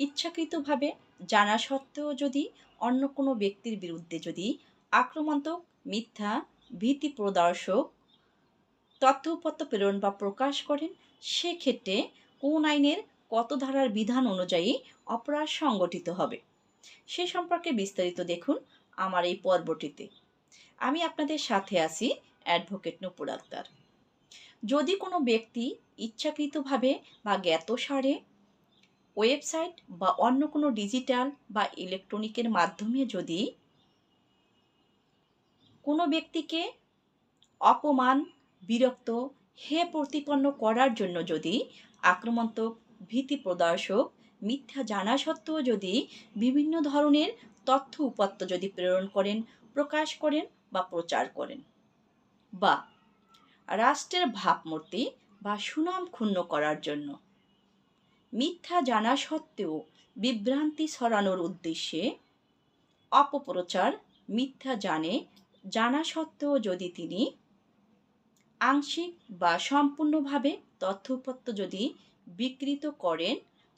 ইচ্ছাকৃতভাবে জানা সত্ত্বেও যদি অন্য কোনো ব্যক্তির বিরুদ্ধে যদি আক্রমণাত্মক, মিথ্যা ভীতি প্রদর্শক তথ্য উপাত্ত প্রেরণ বা প্রকাশ করেন, সেক্ষেত্রে কোন আইনের কত ধারার বিধান অনুযায়ী অপরাধ সংগঠিত হবে? সে সম্পর্কে বিস্তারিত দেখুন আমার এই পর্বটিতে। আমি আপনাদের সাথে আছি অ্যাডভোকেট নুপুর আক্তার। যদি কোনো ব্যক্তি ইচ্ছাকৃতভাবে বা জ্ঞাতসারে ওয়েবসাইট বা অন্য কোনো ডিজিটাল বা ইলেকট্রনিকের মাধ্যমে যদি কোনো ব্যক্তিকে অপমান, বিরক্ত, হে প্রতিপন্ন করার জন্য যদি আক্রমণাত্মক, ভীতি প্রদর্শক, মিথ্যা জানা সত্ত্বেও যদি বিভিন্ন ধরনের তথ্য উপাত্ত যদি প্রেরণ করেন, প্রকাশ করেন বা প্রচার করেন বা রাষ্ট্রের ভাবমূর্তি বা সুনাম ক্ষুণ্ণ করার জন্য মিথ্যা জানা সত্ত্বেও বিভ্রান্তি ছড়ানোর উদ্দেশ্যে অপপ্রচার, মিথ্যা জানে, জানা সত্ত্বেও যদি তিনি আংশিক বা সম্পূর্ণভাবে তথ্যপত্র যদি বিকৃত করেন,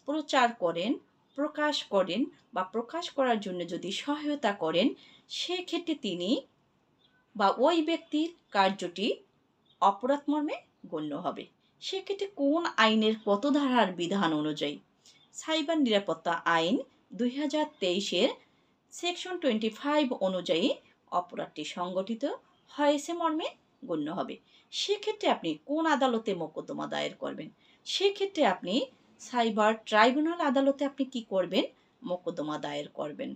প্রচার করেন, প্রকাশ করেন বা প্রকাশ করার জন্য যদি সহায়তা করেন, সেক্ষেত্রে তিনি বা ওই ব্যক্তির কার্যটি অপরাধ মর্মে গণ্য হবে। সেক্ষেত্রে কোন আইনের কত ধারার বিধান অনুযায়ী? সাইবার নিরাপত্তা আইন দুই হাজার তেইশের সেকশন টোয়েন্টি ফাইভ অনুযায়ী অপরাধটি সংগঠিত হয়েছে মর্মে গণ্য হবে। সেক্ষেত্রে আপনি কোন আদালতে মোকদ্দমা দায়ের করবেন? সেক্ষেত্রে আপনি সাইবার ট্রাইব্যুনাল আদালতে আপনি কি করবেন? মোকদ্দমা দায়ের করবেন।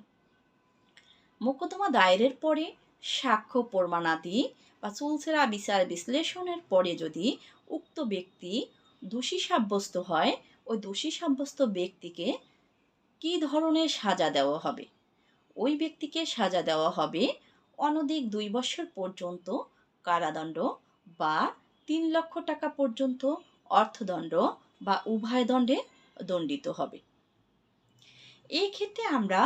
মোকদ্দমা দায়েরের পরে সাক্ষ্য প্রমাণাদি বা চুলসেরা বিচার বিশ্লেষণের পরে যদি উক্ত ব্যক্তি দোষী সাব্যস্ত হয়, ওই দোষী সাব্যস্ত ব্যক্তিকে কী ধরনের সাজা দেওয়া হবে? ওই ব্যক্তিকে সাজা দেওয়া হবে অনধিক দুই বছর পর্যন্ত কারাদণ্ড বা তিন লক্ষ টাকা পর্যন্ত অর্থদণ্ড বা উভয় দণ্ডে দণ্ডিত হবে। এই ক্ষেত্রে আমরা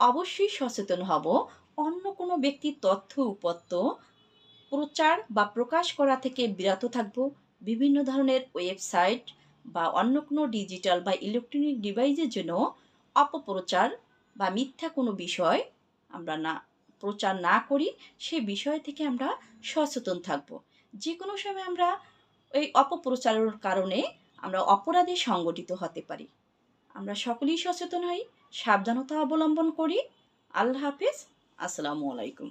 অবশ্যই সচেতন হব অন্য কোনো ব্যক্তির তথ্য, উপত্য প্রচার বা প্রকাশ করা থেকে বিরত থাকব। বিভিন্ন ধরনের ওয়েবসাইট বা অন্য কোনো ডিজিটাল বা ইলেকট্রনিক ডিভাইসের জন্য অপপ্রচার বা মিথ্যা কোনো বিষয় আমরা না, প্রচার না করি, সে বিষয় থেকে আমরা সচেতন থাকব। যে কোনো সময় আমরা এই অপপ্রচারের কারণে আমরা অপরাধে সংগঠিত হতে পারি। আমরা সকলেই সচেতন হই, সাবধানতা অবলম্বন করি। আল্লাহ হাফিজ। আসসালামু আলাইকুম।